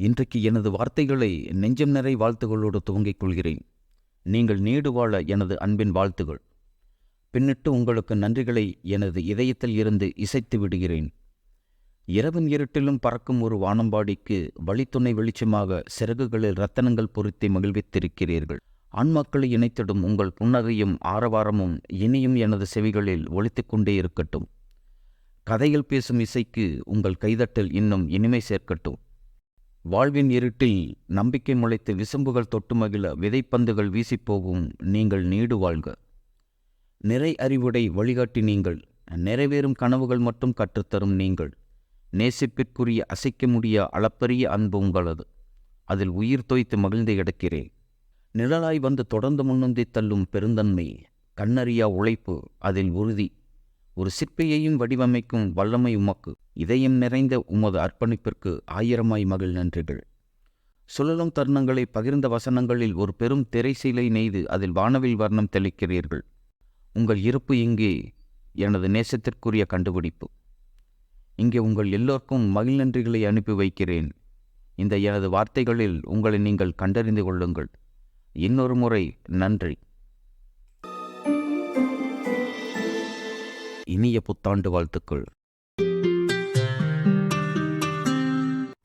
இன்றைக்கு எனது வார்த்தைகளை நெஞ்சம் நிறை வாழ்த்துகளோடு துவங்கிக் கொள்கிறேன். நீங்கள் நீடு வாழ எனது அன்பின் வாழ்த்துகள். பின்னிட்டு உங்களுக்கு நன்றிகளை எனது இதயத்தில் இருந்து இசைத்து விடுகிறேன். இரவின் இருட்டிலும் பறக்கும் ஒரு வானம்பாடிக்கு வழித்துணை வெளிச்சமாக சிறகுகளில் ரத்தனங்கள் பொருத்தி மகிழ்வித்திருக்கிறீர்கள். ஆண்மக்களை இணைத்திடும் உங்கள் புன்னகையும் ஆரவாரமும் இனியும் எனது செவிகளில் ஒழித்து கொண்டே இருக்கட்டும். கதையில் பேசும் இசைக்கு உங்கள் கைதட்டல் இன்னும் இனிமை சேர்க்கட்டும். வாழ்வின் இருட்டில் நம்பிக்கை முளைத்து விசும்புகள் தொட்டு மகிழ விதைப்பந்துகள் வீசிப்போகும் நீங்கள் நீடு வாழ்க. நிறை அறிவுடை வழிகாட்டி நீங்கள் நிறைவேறும் கனவுகள் மட்டும் கற்றுத்தரும் நீங்கள். நேசிப்பிற்குரிய அசைக்க முடிய அளப்பரிய அன்பு உங்களது. அதில் உயிர் தோய்த்து மகிழ்ந்து கிடக்கிறேன் நிழலாய் வந்து தொடர்ந்து முன்னுந்தி தள்ளும் பெருந்தன்மை கண்ணறியா உழைப்பு அதில் உறுதி. ஒரு சிற்பியையும் வடிவமைக்கும் வல்லமை உமக்கு இதயம் நிறைந்த உமது அர்ப்பணிப்பிற்கு ஆயிரமாய் மகிழ் நன்றிகள். சுழலும் தருணங்களை பகிர்ந்த வசனங்களில் ஒரு பெரும் திரைசீலை நெய்து அதில் வானவில் வர்ணம் தெளிக்கிறீர்கள். உங்கள் இருப்பு இங்கே எனது நேசத்திற்குரிய கண்டுபிடிப்பு. இங்கே உங்கள் எல்லோருக்கும் மகிழ் நன்றிகளை அனுப்பி வைக்கிறேன். இந்த எனது வார்த்தைகளில் உங்களை நீங்கள் கண்டறிந்து கொள்ளுங்கள். இன்னொரு முறை நன்றி. இனிய புத்தாண்டு வாழ்த்துக்கள்.